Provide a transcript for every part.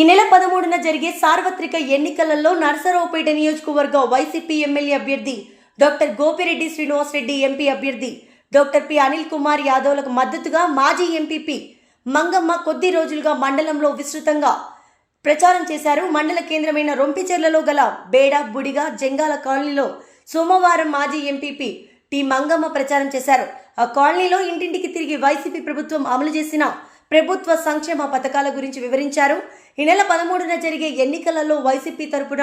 ఈ నెల పదమూడున జరిగే సార్వత్రిక ఎన్నికలలో నరసరావుపేట నియోజకవర్గ వైసీపీ ఎమ్మెల్యే అభ్యర్థి డాక్టర్ గోపిరెడ్డి శ్రీనివాసరెడ్డి ఎంపీ అభ్యర్థి డాక్టర్ పి అనిల్ కుమార్ యాదవ్లకు మద్దతుగా మాజీ ఎంపీపీ మంగమ్మ కొద్ది రోజులుగా మండలంలో విస్తృతంగా ప్రచారం చేశారు. మండల కేంద్రమైన రొంపిచెర్లలో గల బేడ బుడిగ జంగాల కాలనీలో సోమవారం మాజీ ఎంపీపీ టి మంగమ్మ ప్రచారం చేశారు. ఆ కాలనీలో ఇంటింటికి తిరిగి వైసీపీ ప్రభుత్వం అమలు చేసిన ప్రభుత్వ సంక్షేమ పథకాల గురించి వివరించారు. ఈ నెల పదమూడున జరిగే ఎన్నికలలో వైసీపీ తరపున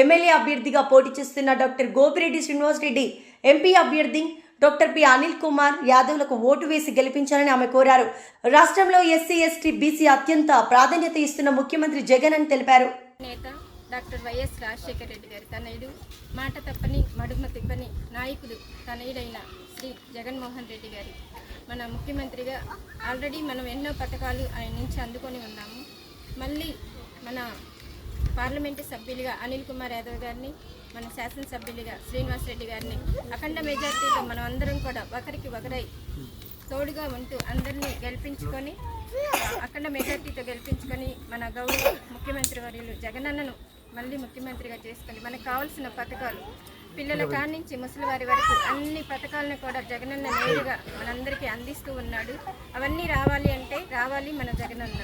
ఎమ్మెల్యే అభ్యర్థిగా పోటీ చేస్తున్న డాక్టర్ గోపిరెడ్డి శ్రీనివాసరెడ్డి ఎంపీ అభ్యర్థి డాక్టర్ పి అనిల్ కుమార్ యాదవ్లకు ఓటు వేసి గెలిపించాలని ఆమె కోరారు. రాష్ట్రంలో ఎస్సీ ఎస్టీ బీసీ అత్యంత ప్రాధాన్యత ఇస్తున్న ముఖ్యమంత్రి జగన్ అని తెలిపారు. నేత డాక్టర్ వైఎస్ రాజశేఖర రెడ్డి గారి తనయుడు మాట తప్పని మడుమ తిప్పని నాయకుడు తనయుడైన శ్రీ జగన్మోహన్ రెడ్డి గారి మన ముఖ్యమంత్రిగా ఆల్రెడీ మనం ఎన్నో పథకాలు ఆయన నుంచి అందుకొని ఉన్నాము. మళ్ళీ మన పార్లమెంటు సభ్యులుగా అనిల్ కుమార్ యాదవ్ గారిని మన శాసనసభ్యులుగా శ్రీనివాస్ రెడ్డి గారిని అఖండ మెజార్టీతో మనం అందరం కూడా ఒకరికి ఒకరై తోడుగా ఉంటూ అందరినీ గెలిపించుకొని అఖండ మెజార్టీతో గెలిపించుకొని మన గౌరవ ముఖ్యమంత్రి వర్యులు జగనన్నను మళ్ళీ ముఖ్యమంత్రిగా చేసుకొని మనకు కావాల్సిన పథకాలు. పిల్లల కాడి నుంచి ముసలి వారి వరకు అన్ని పథకాలను కూడా జగనన్న నేరుగా మనందరికీ అందిస్తూ ఉన్నాడు. అవన్నీ రావాలి అంటే రావాలి మన జగనన్న.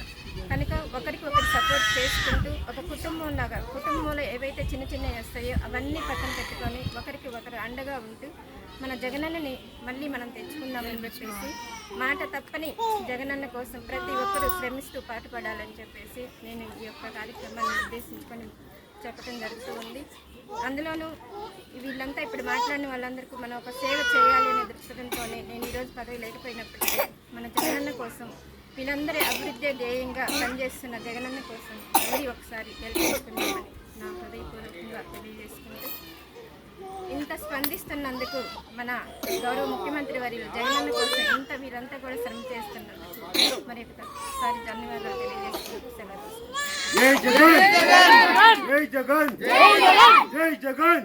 కనుక ఒకరికి ఒకరు సపోర్ట్ చేసుకుంటూ ఒక కుటుంబం లాగా కుటుంబంలో ఏవైతే చిన్న చిన్నవి వస్తాయో అవన్నీ పక్కన పెట్టుకొని ఒకరికి ఒకరు అండగా ఉంటూ మన జగనన్నని మళ్ళీ మనం తెచ్చుకుందామని చెప్పేసి మాట తప్పని జగనన్న కోసం ప్రతి ఒక్కరూ శ్రమిస్తూ పాటుపడాలని చెప్పేసి నేను ఈ యొక్క కార్యక్రమాన్ని ఉద్దేశించుకొని చెప్పడం జరుగుతూ ఉంది. అందులోనూ వీళ్ళంతా ఇప్పుడు మాట్లాడిన వాళ్ళందరికీ మనం ఒక సేవ చేయాలి అనే దృక్పథంతోనే నేను ఈరోజు పదవి లేకపోయినప్పటికీ మన జగనన్న కోసం వీళ్ళందరి అభివృద్ధి ధ్యేయంగా పనిచేస్తున్న జగనన్న కోసం మళ్ళీ ఒకసారి గెలిపించుకున్నామని నా హృదయపూర్వకంగా తెలియజేసుకుంటూ ఇంత స్పందిస్తున్నందుకు మన గౌరవ ముఖ్యమంత్రి వర్యులు జగనన్న కోసం ఇంత వీరంతా కూడా శ్రమ చేస్తున్నందుకు మరి ఒకసారి ధన్యవాదాలు తెలియజేసుకుంటూ సెలవు జై జగన్! జై జగన్!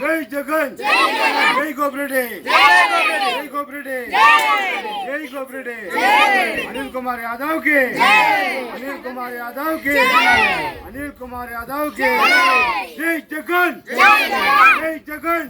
జై జగన్! జై గోపిరెడ్డి! జై గోపిరెడ్డి! జై గోపిరెడ్డి! అనిల్ కుమార్ యాదవ్కి అనిల్ కుమార్ యాదవ్కి అనిల్ కుమార్ యాదవ్కి జై జగన్! జై జగన్!